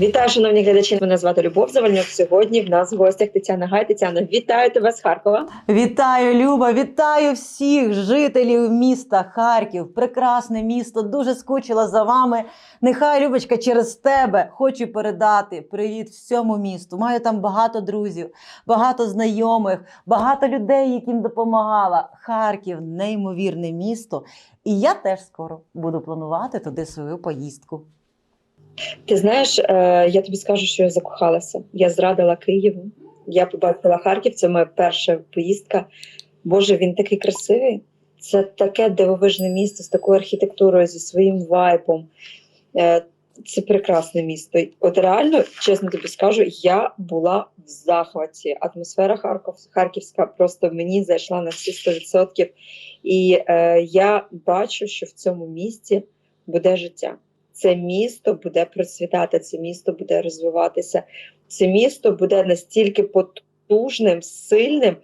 Вітаю, шановні глядачі. Мене звати Любов Завальнюк. Сьогодні в нас в гостях Тетяна Гай. Тетяна, вітаю тебе з Харкова. Вітаю, Люба! Вітаю всіх жителів міста Харків. Прекрасне місто. Дуже скучила за вами. Нехай Любочка через тебе хочу передати привіт всьому місту. Маю там багато друзів, багато знайомих, багато людей, яким допомагала. Харків неймовірне місто. І я теж скоро буду планувати туди свою поїздку. Ти знаєш, е, я тобі скажу, що я закохалася. Я зрадила Києву. Я побачила Харків. Це моя перша поїздка. Боже, він такий красивий. Це таке дивовижне місто з такою архітектурою, зі своїм вайбом. Е, Це прекрасне місто. От реально, чесно тобі скажу, я була в захваті. Атмосфера Харків, Харківська просто мені зайшла на всі 100%. І е, я бачу, що в цьому місті буде життя. Це місто буде процвітати, це місто буде розвиватися, це місто буде настільки потужним, сильним,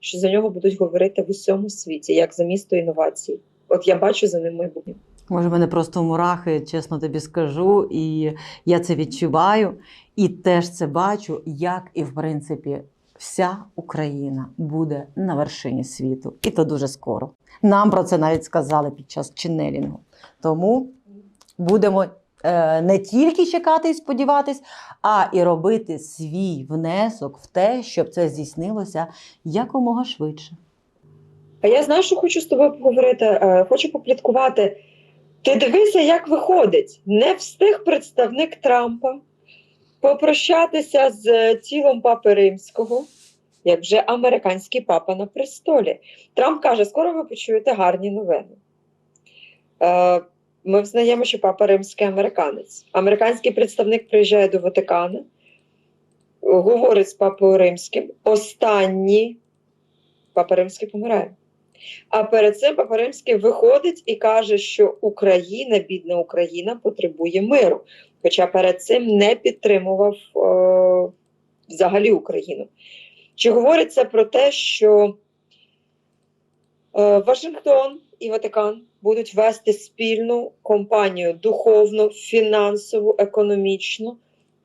що за нього будуть говорити в усьому світі, як за місто інновацій. От я бачу за ним майбутнє. Може, мене просто мурахи, чесно тобі скажу, і я це відчуваю, і теж це бачу, як і в принципі вся Україна буде на вершині світу. І то дуже скоро. Нам про це навіть сказали під час ченнелінгу. Тому будемо е, не тільки чекати і сподіватись, а і робити свій внесок в те, щоб це здійснилося якомога швидше. А я знаю, що хочу з тобою поговорити. е, Хочу попліткувати. Ти дивися, як виходить. Не встиг представник Трампа попрощатися з тілом папи римського, як вже американський папа на престолі. Трамп каже: скоро ви почуєте гарні новини. Ми взнаємо, що папа римський американець. Американський представник приїжджає до Ватикану, говорить з папою римським. Останній папа римський помирає. А перед цим Папа Римський виходить і каже, що Україна, бідна Україна, потребує миру. Хоча перед цим не підтримував е, взагалі Україну. Чи говорить це про те, що е, Вашингтон і Ватикан будуть вести спільну компанію духовну, фінансову, економічну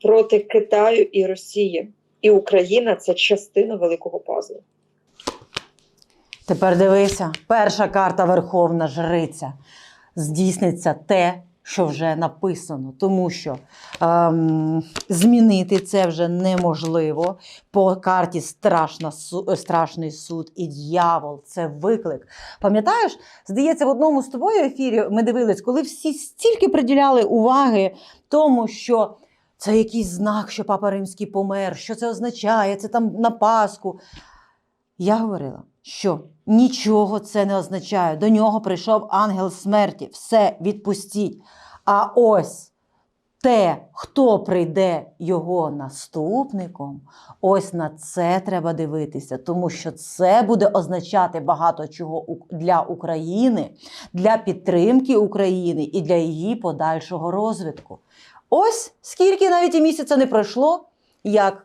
проти Китаю і Росії? І Україна це частина великого пазлу. Тепер дивися, перша карта Верховна Жриця. Здійсниться те, що вже написано, тому що ем, змінити це вже неможливо. По карті страшна, страшний суд і дьявол це виклик. Пам'ятаєш, здається, в одному з тобою ефірі ми дивились, коли всі стільки приділяли уваги тому, що це якийсь знак, що папа римський помер, що це означає, це там на Пасху. Я говорила, що нічого це не означає. До нього прийшов ангел смерті. Все, відпустіть. А ось те, хто прийде його наступником, ось на це треба дивитися, тому що це буде означати багато чого для України, для підтримки України і для її подальшого розвитку. Ось скільки навіть і місяця не пройшло, як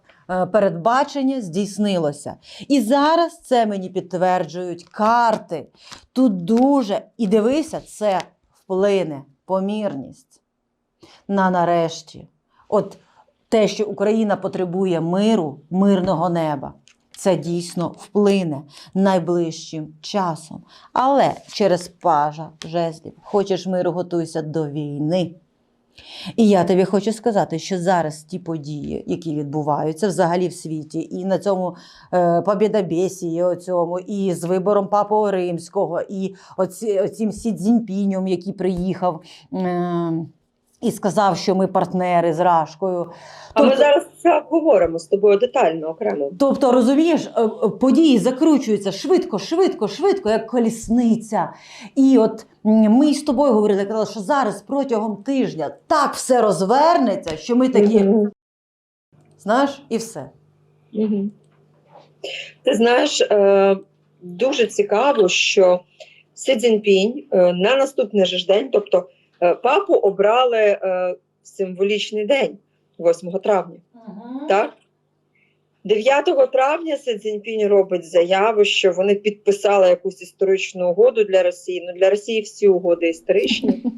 передбачення здійснилося. І зараз це мені підтверджують карти. Тут дуже, і дивися, це вплине помірність на нарешті. От те, що Україна потребує миру, мирного неба. Це дійсно вплине найближчим часом. Але через пажа жезлів. Хочеш миру, готуйся до війни. І я тобі хочу сказати, що зараз ті події, які відбуваються взагалі в світі, і на цьому е, побєдобєсії, оцьому, і з вибором Папи Римського, і оці, оцім Сі Цзіньпінем, який приїхав е, і сказав, що ми партнери з Рашкою. А ми Тобто- зараз це обговоримо з тобою детально окремо. Тобто, розумієш, е, е, події закручуються швидко, швидко, швидко, як колісниця. І от ми з тобою говорили, казали, що зараз протягом тижня так все розвернеться, що ми такі, Мгм. знаєш, і все. Мгм. Ти знаєш, е, дуже цікаво, що Сі Цзіньпінь на наступний же день, тобто папу обрали е, в символічний день, 8 травня. Так? 9 травня Си Цзіньпінь робить заяву, що вони підписали якусь історичну угоду для Росії. Ну для Росії всі угоди історичні.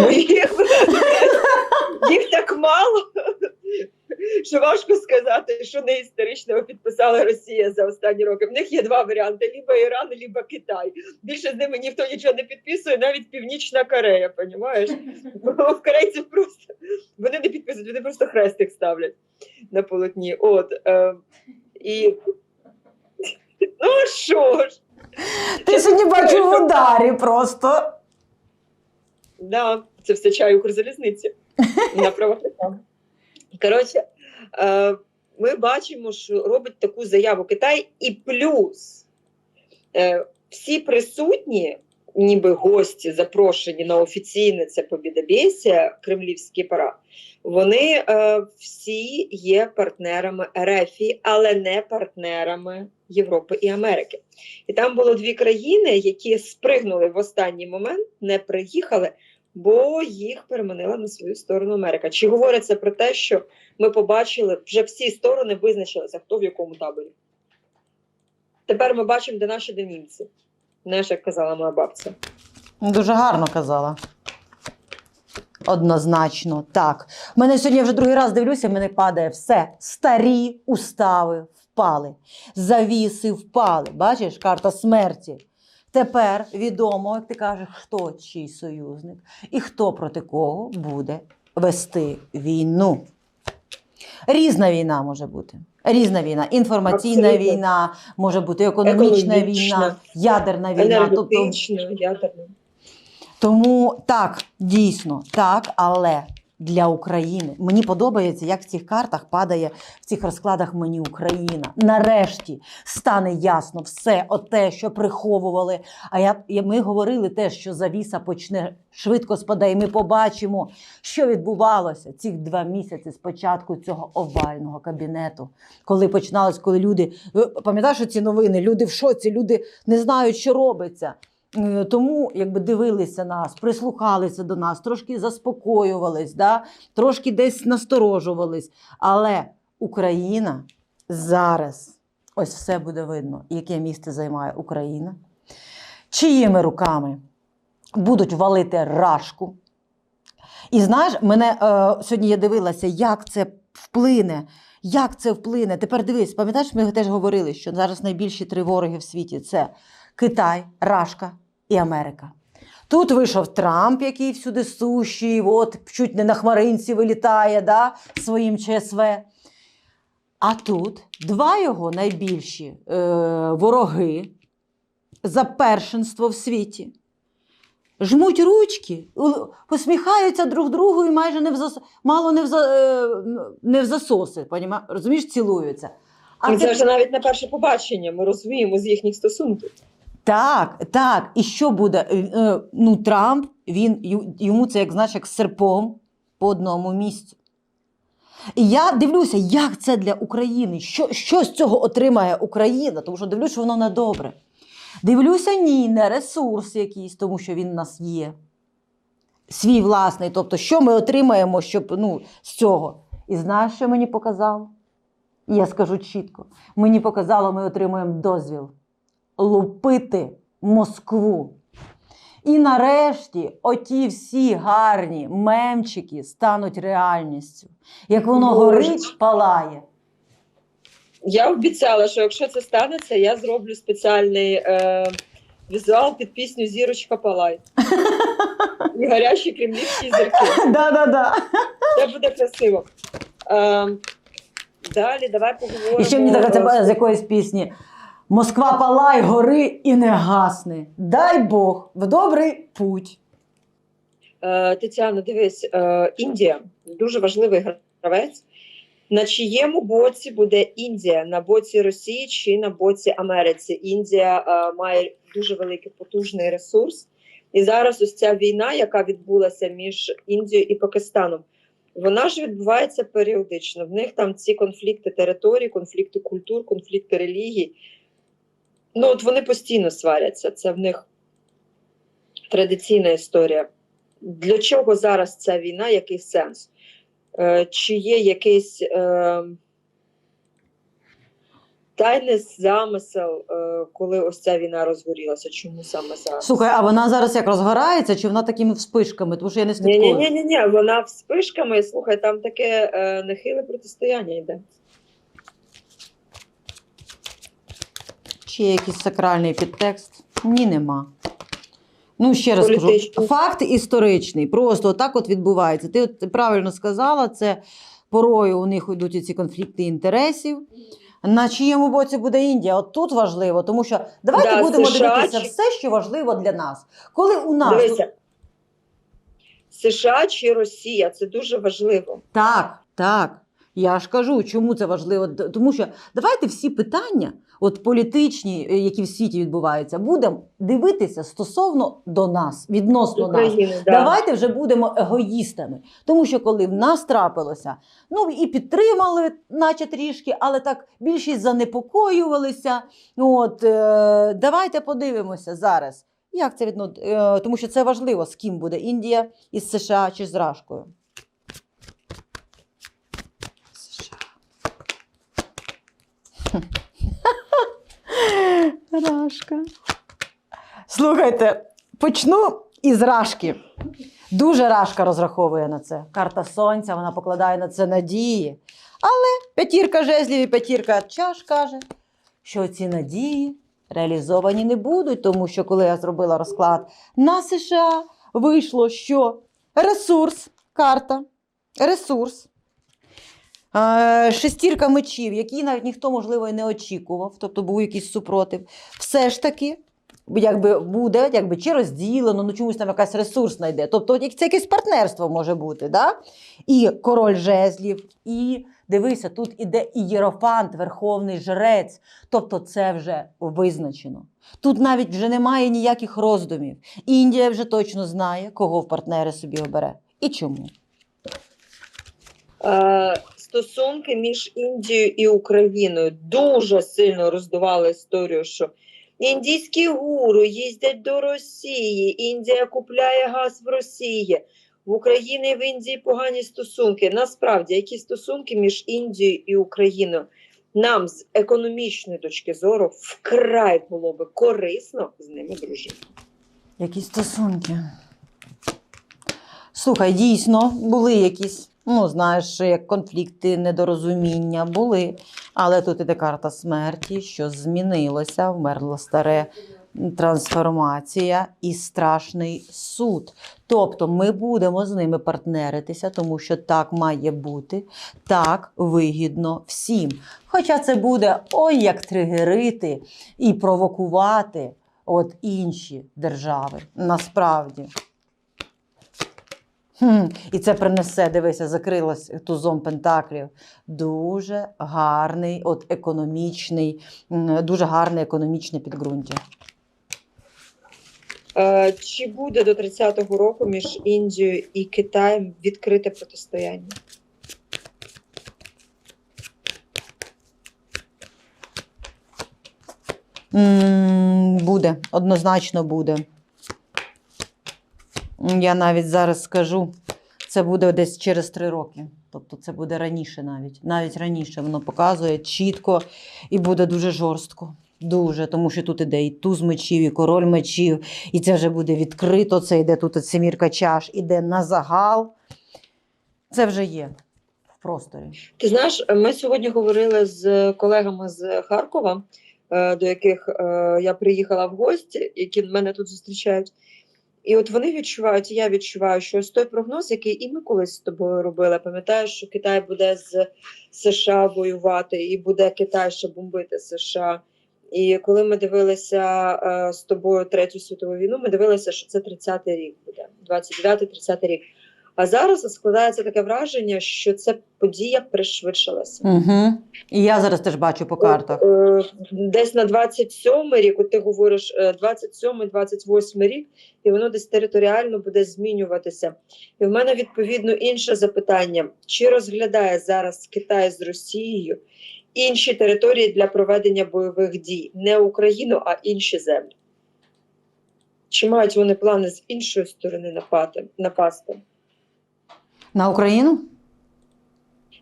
Ну, їх так мало, що важко сказати, що не історичного підписала Росія за останні роки. В них є два варіанти: либо Іран, либо Китай. Більше з ними ніхто нічого не підписує, навіть Північна Корея, понімаєш? Бо в корейців просто вони не підписують, вони просто хрестик ставлять на полотні. От е, і ну що ж? Ти сьогодні бачу в ударі просто. Да, це все чай Укрзалізниці на правах. Коротше, ми бачимо, що робить таку заяву Китай, і плюс е, всі присутні, ніби гості, запрошені на офіційне це побідобєсія, кремлівський парад, вони е, всі є партнерами РФ, але не партнерами Європи і Америки. І там було дві країни, які спригнули в останній момент, не приїхали, бо їх переманила на свою сторону Америка. Чи говориться про те, що ми побачили, вже всі сторони визначилися, хто в якому таборі. Тепер ми бачимо, де наші, де німці. Знаєш, як казала моя бабця. Дуже гарно казала. Однозначно, так. Мене сьогодні я вже другий раз дивлюся, в мене падає все. Старі устави впали, завіси впали. Бачиш, карта смерті. Тепер відомо, як ти кажеш, хто чий союзник і хто проти кого буде вести війну. Різна війна може бути. Різна війна. Інформаційна Абсолютно. війна, може бути економічна Екологічна, війна, ядерна війна. Тобто ядерна. тому так, дійсно, так, але для України мені подобається, як в цих картах падає в цих розкладах мені Україна. Нарешті стане ясно все оте, що приховували. А я, ми говорили те, що завіса почне швидко спадає. Ми побачимо, що відбувалося ці два місяці з початку цього овального кабінету, коли починалось, коли люди пам'ятаєш ці новини? Люди в шоці, люди не знають, що робиться. Е, Тому якби дивилися нас, прислухалися до нас, трошки заспокоювались, да? трошки десь насторожувались. Але Україна зараз ось все буде видно, яке місце займає Україна, чиїми руками будуть валити рашку. І знаєш, мене е, сьогодні я дивилася, як це вплине. Як це вплине? Тепер дивись, пам'ятаєш, ми теж говорили, що зараз найбільші три вороги в світі це Китай, Рашка і Америка. Тут вийшов Трамп, який всюди сущий, от чуть не на хмаринці вилітає да, своїм ЧСВ. А тут два його найбільші е, вороги за першинство в світі. Жмуть ручки, посміхаються друг другу і майже не в зас... мало не в, за... е, не в засоси, поніма... розумієш, цілуються. А це це вже навіть не перше побачення, ми розуміємо з їхніх стосунків. Так, так. І що буде? Е, е, Ну, Трамп, він, йому це як знаєш, як серпом по одному місцю. І я дивлюся, як це для України. Що, що з цього отримає Україна? Тому що дивлюся, що воно не добре. Дивлюся, ні, не ресурс якийсь, тому що він в нас є. Свій власний. Тобто, що ми отримаємо щоб, ну, з цього? І знаєш, що мені показало? Я скажу чітко: мені показало, ми отримаємо дозвіл лупити Москву. І нарешті оті всі гарні мемчики стануть реальністю. Як воно Боже. горить, палає. Я обіцяла, що якщо це станеться, я зроблю спеціальний е, візуал під пісню Зірочка Палай. І гарячі кремлівські зірки. Да-да-да. Це буде красиво. Е, далі давай поговоримо. І ще мені так це з якоїсь пісні. Москва палай, гори і не гасне. Дай Бог в добрий путь. Е, Тетяна, дивись, е, Індія дуже важливий гравець. На чиєму боці буде Індія? На боці Росії чи на боці Америці? Індія е, має дуже великий потужний ресурс. І зараз ось ця війна, яка відбулася між Індією і Пакистаном, вона ж відбувається періодично. В них там ці конфлікти територій, конфлікти культур, конфлікти релігій. Ну, от вони постійно сваряться. Це в них традиційна історія. Для чого зараз ця війна? Який сенс? Е, чи є якийсь е, тайний замисел, е, коли ось ця війна розгорілася? Чому саме зараз? Слухай, а вона зараз як розгорається, чи вона такими вспишками? Тому що я не Ні, слідкую. ні, ні, ні, ні, вона вспишками, слухай, там таке е, нехиле протистояння йде. Є якийсь сакральний підтекст? Ні, нема. Ну, ще раз кажу, факт історичний. Просто так от відбувається. Ти от правильно сказала, це порою у них йдуть ці конфлікти інтересів. На чиєму боці буде Індія? От тут важливо, тому що давайте Да, будемо США дивитися все, що важливо для нас. Коли у нас Дивися. США чи Росія це дуже важливо. Так, так. Я ж кажу, чому це важливо. Тому що давайте всі питання, от політичні, е, які в світі відбуваються, будемо дивитися стосовно до нас, відносно нас. Да. Давайте вже будемо егоїстами. Тому що коли в нас трапилося, ну і підтримали, наче трішки, але так більшість занепокоювалися. От е, давайте подивимося зараз. Як це відно... е, тому що це важливо, з ким буде Індія із США чи з Рашкою. Рашка. Слухайте, почну із Рашки. Дуже Рашка розраховує на це. Карта сонця, вона покладає на це надії. Але п'ятірка жезлів і п'ятірка чаш каже, що ці надії реалізовані не будуть, тому що коли я зробила розклад на США, вийшло, що ресурс, карта, ресурс. Шестірка мечів, які навіть ніхто, можливо, і не очікував, тобто був якийсь супротив. Все ж таки, якби буде, якби чи розділено, ну чомусь там якась ресурс знайде. Тобто, це якесь партнерство може бути. Да? І король жезлів, і дивися, тут іде і єрофант, верховний жрець. Тобто, це вже визначено. Тут навіть вже немає ніяких роздумів. Індія вже точно знає, кого в партнери собі обере і чому. Е, стосунки між Індією і Україною дуже сильно роздували історію, що індійські гуру їздять до Росії, Індія купляє газ в Росії. В Україні і в Індії погані стосунки. Насправді, які стосунки між Індією і Україною? Нам з економічної точки зору вкрай було би корисно з ними дружити. Які стосунки? Слухай, дійсно, були якісь, ну, знаєш, як конфлікти, недорозуміння були. Але тут іде карта смерті, що змінилося, вмерло старе трансформація і страшний суд. Тобто ми будемо з ними партнеритися, тому що так має бути, так вигідно всім. Хоча це буде ой як тригерити і провокувати от інші держави. Насправді. Хм, і це принесе, дивися, закрилось тузом Пентаклів. Дуже гарний, от економічний, дуже гарне економічне підґрунтя. Чи буде до 30-го року між Індією і Китаєм відкрите протистояння? Буде, однозначно буде. Я навіть зараз скажу, це буде десь через три роки. Тобто це буде раніше навіть. Навіть раніше воно показує чітко і буде дуже жорстко. Дуже, тому що тут іде і туз мечів, і король мечів, і це вже буде відкрито. Це йде тут семірка чаш, іде на загал. Це вже є в просторі. Ти знаєш, ми сьогодні говорили з колегами з Харкова, е, до яких е, я приїхала в гості, які мене тут зустрічають. І от вони відчувають, і я відчуваю, що ось той прогноз, який і ми колись з тобою робили, пам'ятаєш, що Китай буде з США воювати, і буде Китай ще бомбити США. І коли ми дивилися е, з тобою Третю світову війну, ми дивилися, що це 30-й рік буде, 29-30 рік. А зараз складається таке враження, що ця подія пришвидшилася. Угу. І я зараз теж бачу по картах. Е, Десь на 27 рік, от ти говориш, 27-28 рік, і воно десь територіально буде змінюватися. І в мене відповідно інше запитання: чи розглядає зараз Китай з Росією інші території для проведення бойових дій, не Україну, а інші землі? Чи мають вони плани з іншої сторони напати, напасти? На Україну?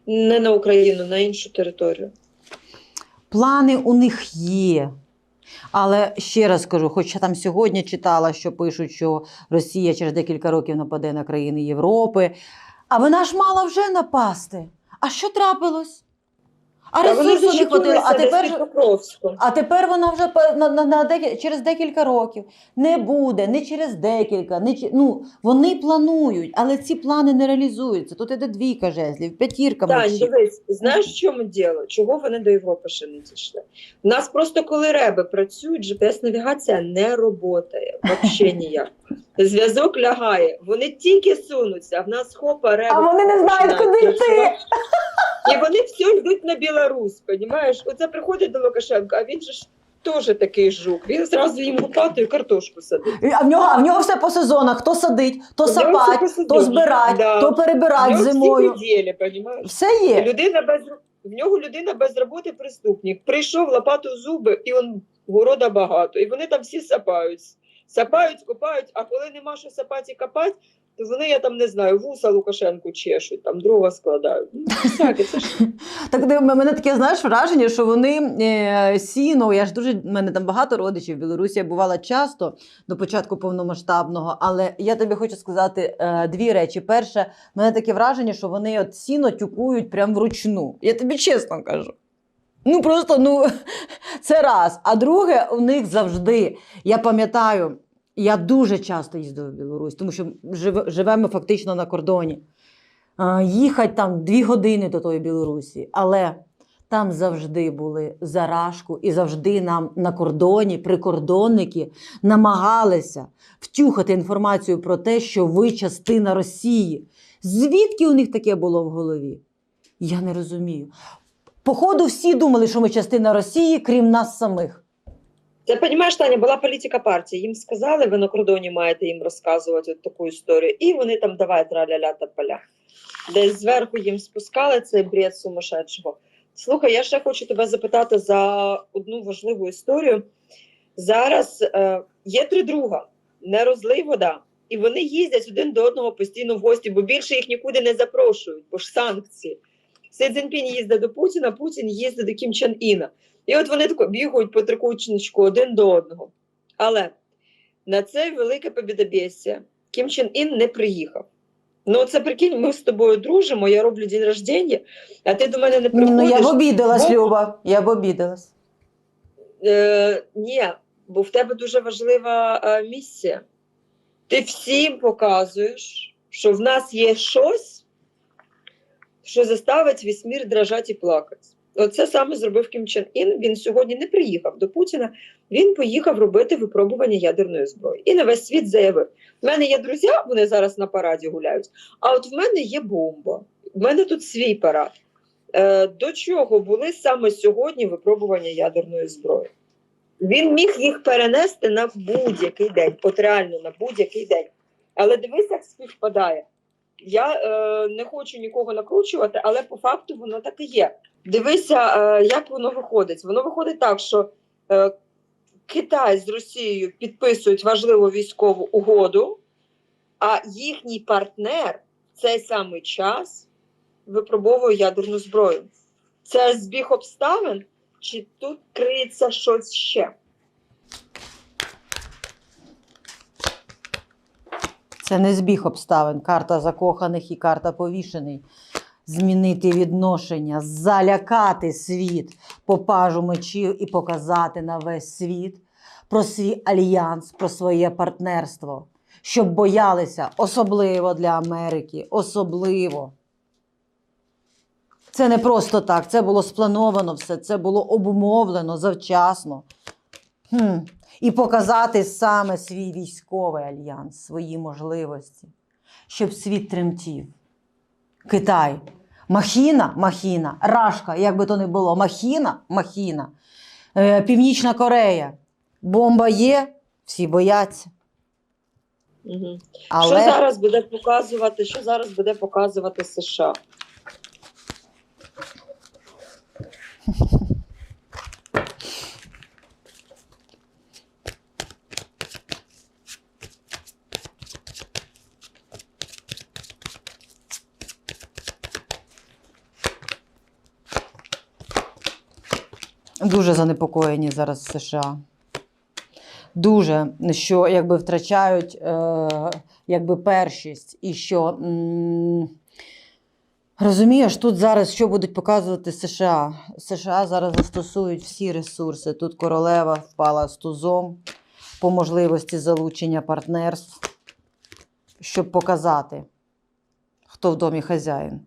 Не на Україну, на іншу територію. Плани у них є. Але ще раз кажу, хоча там сьогодні читала, що пишуть, що Росія через декілька років нападе на країни Європи. А вона ж мала вже напасти. А що трапилось? А Та вони ресурсу не хватило. А тепер, а тепер вона вже по- на, на, на декі- через декілька років не буде, не через декілька, не ну, вони планують, але ці плани не реалізуються. Тут іде двійка жезлів, п'ятірка Тань, мечів. дивись, знаєш, в чому діло? Чого вони до Європи ще не дійшли? У нас просто коли реби працюють, GPS-навігація не роботає взагалі ніяк. Зв'язок лягає. Вони тільки сунуться, а в нас хопа реби. А вони не знають, куди йти. І вони все йдуть на Білорусь, понімаєш? Оце приходить до Лукашенка, а він же ж теж такий жук. Він зразу їм лопатою картошку садить. А в нього, а в нього все по сезонах: то садить, то сапать, то збирать, Да. то перебирать зимою. всі неділі? Все є. Людина без в нього людина без роботи преступник. Прийшов лопату в зуби, і он города багато. І вони там всі сапають. Сапають, копають, а коли нема що сапати і копати, то вони, я там не знаю, вуса Лукашенку чешуть, там дрова складають. Ну, всяке, це ж Так мене таке знаєш враження, що вони е, сіно. Я ж дуже в мене там багато родичів в Білорусі. Бувала часто до початку повномасштабного. Але я тобі хочу сказати е, дві речі. Перше, мене таке враження, що вони от сіно тюкують прям вручну. Я тобі чесно кажу. Ну просто ну це раз. А друге, у них завжди. Я пам'ятаю, я дуже часто їздила в Білорусь, тому що живе- живемо фактично на кордоні. Їхати там дві години до тої Білорусі, але там завжди були зарашку, і завжди нам на кордоні прикордонники намагалися втюхати інформацію про те, що ви частина Росії. Звідки у них таке було в голові? Я не розумію. Походу, всі думали, що ми частина Росії, крім нас самих. Це понімаєш, Таня, була політика партії. Їм сказали, ви на кордоні маєте їм розказувати от таку історію, і вони там давай траля-ля та поля. Десь зверху їм спускали цей бред сумасшедшого. Слухай, я ще хочу тебе запитати за одну важливу історію. Зараз е, є три друга, не розлий вода, і вони їздять один до одного постійно в гості, бо більше їх нікуди не запрошують, бо ж санкції. Си Цзіньпінь їздить до Путіна, Путін їздить до Кім Чен Іна. І от вони тако бігають по трикутничку один до одного. Але на це велике побідобєсія Кім Чен Ін не приїхав. Ну, це прикинь, ми з тобою дружимо, я роблю день рождення, а ти до мене не приходиш. Ну, я б обідалась, бо- Люба. Я б обідалась. Е, ні, бо в тебе дуже важлива е, місія. Ти всім показуєш, що в нас є щось, що заставить весь мір дрожати і плакати. Оце саме зробив Кім Чен Ін. Він сьогодні не приїхав до Путіна. Він поїхав робити випробування ядерної зброї. І на весь світ заявив: в мене є друзі, вони зараз на параді гуляють. А от в мене є бомба. В мене тут свій парад. Е, до чого були саме сьогодні випробування ядерної зброї? Він міг їх перенести на будь-який день, от реально на будь-який день. Але дивись, як співпадає. Я е, не хочу нікого накручувати, але по факту воно так і є. Дивися, е, як воно виходить. Воно виходить так, що е, Китай з Росією підписують важливу військову угоду, а їхній партнер в цей самий час випробовує ядерну зброю. Це збіг обставин, чи тут криється щось ще? Це не збіг обставин, карта закоханих і карта повішений. Змінити відношення, залякати світ по пажу мечів і показати на весь світ про свій альянс, про своє партнерство, щоб боялися, особливо для Америки, особливо. Це не просто так, це було сплановано все, це було обумовлено завчасно. Хм. І показати саме свій військовий альянс, свої можливості, щоб світ тремтів. Китай. Махіна, махіна, Рашка, як би то не було, махіна, махіна. Е, Північна Корея. Бомба є, всі бояться. Угу. Але Що зараз буде показувати? Що зараз буде показувати США? дуже занепокоєні зараз США. Дуже, що якби втрачають е, якби першість, і що м, розумієш, тут зараз що будуть показувати США? США зараз застосують всі ресурси. Тут королева впала з тузом по можливості залучення партнерств, щоб показати, хто в домі хазяїн.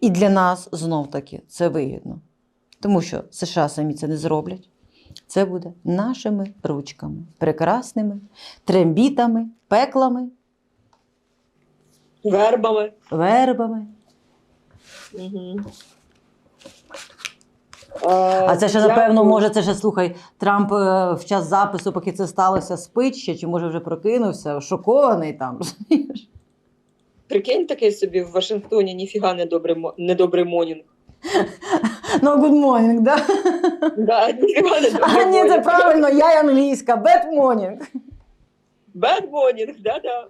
І для нас знов таки це вигідно. Тому що США самі це не зроблять. Це буде нашими ручками, прекрасними трембітами, пеклами, Вербами. вербами. Угу. А це ще, напевно, може, це ще слухай, Трамп е, в час запису, поки це сталося, спить ще, чи може вже прокинувся, шокований там. Прикинь такий собі в Вашингтоні, ніфіга недобрий, недобрий монінг. Ну, good morning, да? Да, А ні, це правильно, я й англійська, bad morning. Bad morning, да-да.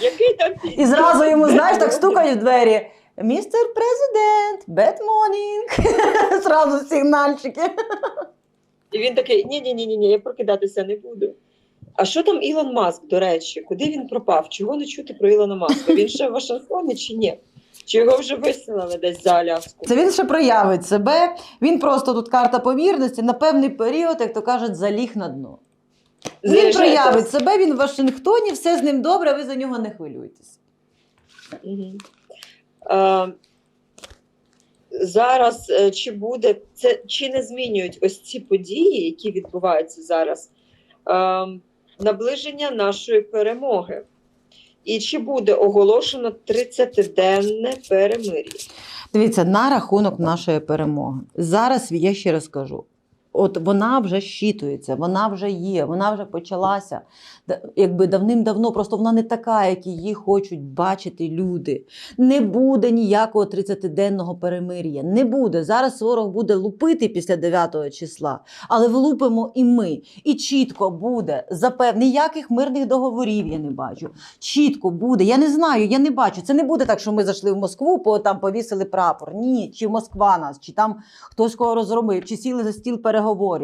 Який там І зразу йому, знаєш, так стукають в двері. Містер президент, bad morning. Зразу сигнальчики. І він такий: ні, ні, ні, ні, я прокидатися не буду. А що там Ілон Маск, до речі? Куди він пропав? Чого не чути про Ілона Маска? Він ще в Вашингтоні чи ні? Чи його вже виселили десь за Аляску? Це він ще проявить себе. Він просто тут карта помірності на певний період, як то кажуть, заліг на дно. Він Заряджається. проявить себе, він в Вашингтоні, все з ним добре, ви за нього не хвилюйтесь. Мгм. Е, зараз е, чи буде це чи не змінюють ось ці події, які відбуваються зараз, е, наближення нашої перемоги? І чи буде оголошено 30-денне перемир'я? Дивіться, на рахунок нашої перемоги. Зараз я ще раз кажу: от вона вже щитується, вона вже є, вона вже почалася. Якби давним-давно, просто вона не така, як її хочуть бачити люди. Не буде ніякого 30-денного перемир'я. Не буде. Зараз ворог буде лупити після 9 числа, але влупимо і ми. І чітко буде запев... ніяких мирних договорів я не бачу. Чітко буде. Я не знаю, я не бачу. Це не буде так, що ми зайшли в Москву, по там повісили прапор. Ні, чи Москва нас, чи там хтось кого розробив, чи сіли за стіл переговорів.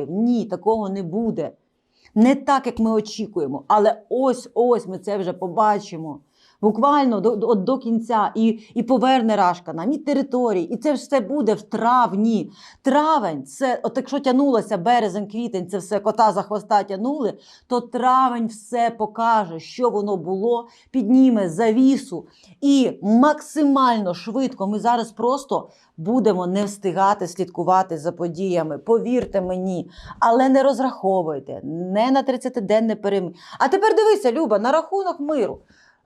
Ні, такого не буде. Не так, як ми очікуємо, але ось ось ми це вже побачимо. Буквально до, до, до кінця і, і поверне Рашка нам, і території, і це все буде в травні. Травень, це, от якщо тягнулося березень, квітень, це все кота за хвоста тягнули, то травень все покаже, що воно було, підніме завісу. І максимально швидко ми зараз просто будемо не встигати слідкувати за подіями. Повірте мені, але не розраховуйте, не на 30-денне перемир'я. А тепер дивися, Люба, на рахунок миру.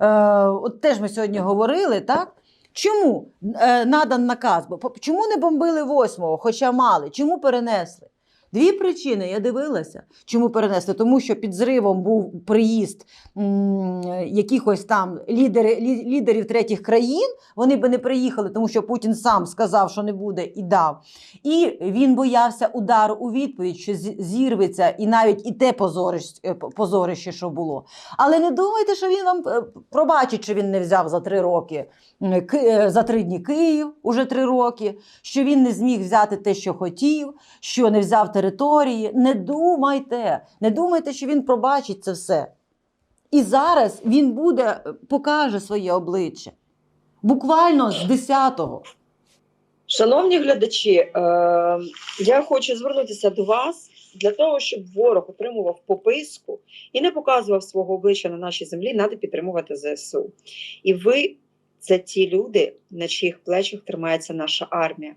Е, от теж ми сьогодні говорили, так? Чому е, надан наказ? Чому не бомбили 8-го, хоча мали? Чому перенесли? Дві причини я дивилася, чому перенесли. Тому що під зривом був приїзд якихось там лідери, лі- лідерів третіх країн. Вони би не приїхали, тому що Путін сам сказав, що не буде і дав. І він боявся удару у відповідь, що зірветься, і навіть і те позорище, е, позорище, що було. Але не думайте, що він вам е, пробачить, що він не взяв за три роки за три дні Київ уже три роки, що він не зміг взяти те, що хотів, що не взяв території. Не думайте, не думайте, що він пробачить це все. І зараз він буде, е, покаже своє обличчя. Буквально з 10-го. Шановні глядачі, е, я хочу звернутися до вас для того, щоб ворог отримував пописку і не показував свого обличчя на нашій землі, треба підтримувати ЗСУ. І ви це ті люди, на чиїх плечах тримається наша армія.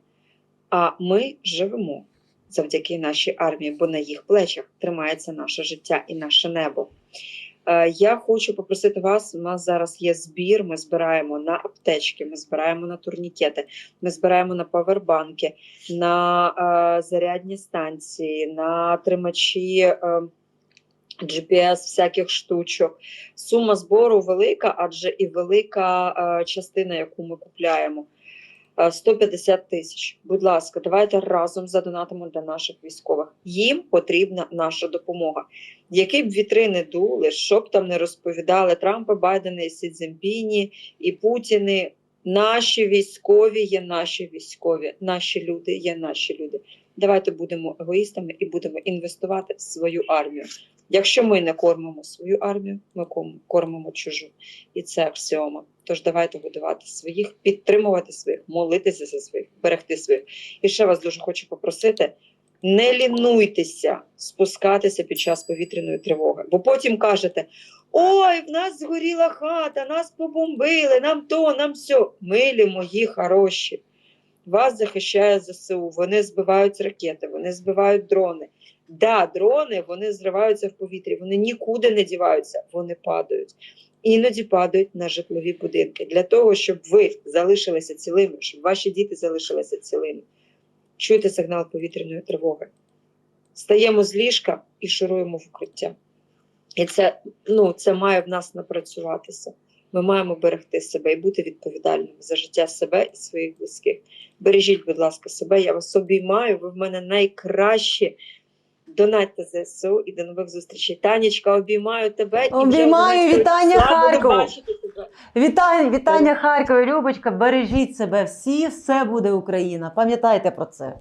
А ми живемо завдяки нашій армії, бо на їх плечах тримається наше життя і наше небо. Е, Я хочу попросити вас. У нас зараз є збір. Ми збираємо на аптечки, ми збираємо на турнікети, ми збираємо на павербанки, на е, зарядні станції, на тримачі е, GPS, всяких штучок. Сума збору велика, адже і велика е, частина, яку ми купляємо. е, 150 тисяч. Будь ласка, давайте разом задонатимо для наших військових. Їм потрібна наша допомога. Які б вітрини дули, що б там не розповідали Трампа, Байдена, Сі Цзіньпіні, і Путіни, Наші військові є наші військові, наші люди є наші люди. Давайте будемо егоїстами і будемо інвестувати в свою армію. Якщо ми не кормимо свою армію, ми кормимо чужу. І це аксіома. Тож давайте годувати своїх, підтримувати своїх, молитися за своїх, берегти своїх. І ще вас дуже хочу попросити: не лінуйтеся спускатися під час повітряної тривоги, бо потім кажете: ой, в нас згоріла хата, нас побомбили, нам то, нам все. Милі мої хороші. Вас захищає ЗСУ. Вони збивають ракети, вони збивають дрони. Да, дрони вони зриваються в повітрі, вони нікуди не діваються, вони падають. Іноді падають на житлові будинки для того, щоб ви залишилися цілими, щоб ваші діти залишилися цілими. Чуйте сигнал повітряної тривоги. Стаємо з ліжка і шуруємо в укриття. І це, ну, це має в нас напрацюватися. Ми маємо берегти себе і бути відповідальними за життя себе і своїх близьких. Бережіть, будь ласка, себе. Я вас обіймаю. Ви в мене найкращі. Донатьте ЗСУ і до нових зустрічей. Танечка, обіймаю тебе. Обіймаю, і вітання, Харкову. Вітання, вітання Харкові, Любочка. Бережіть себе всі, все буде Україна. Пам'ятайте про це.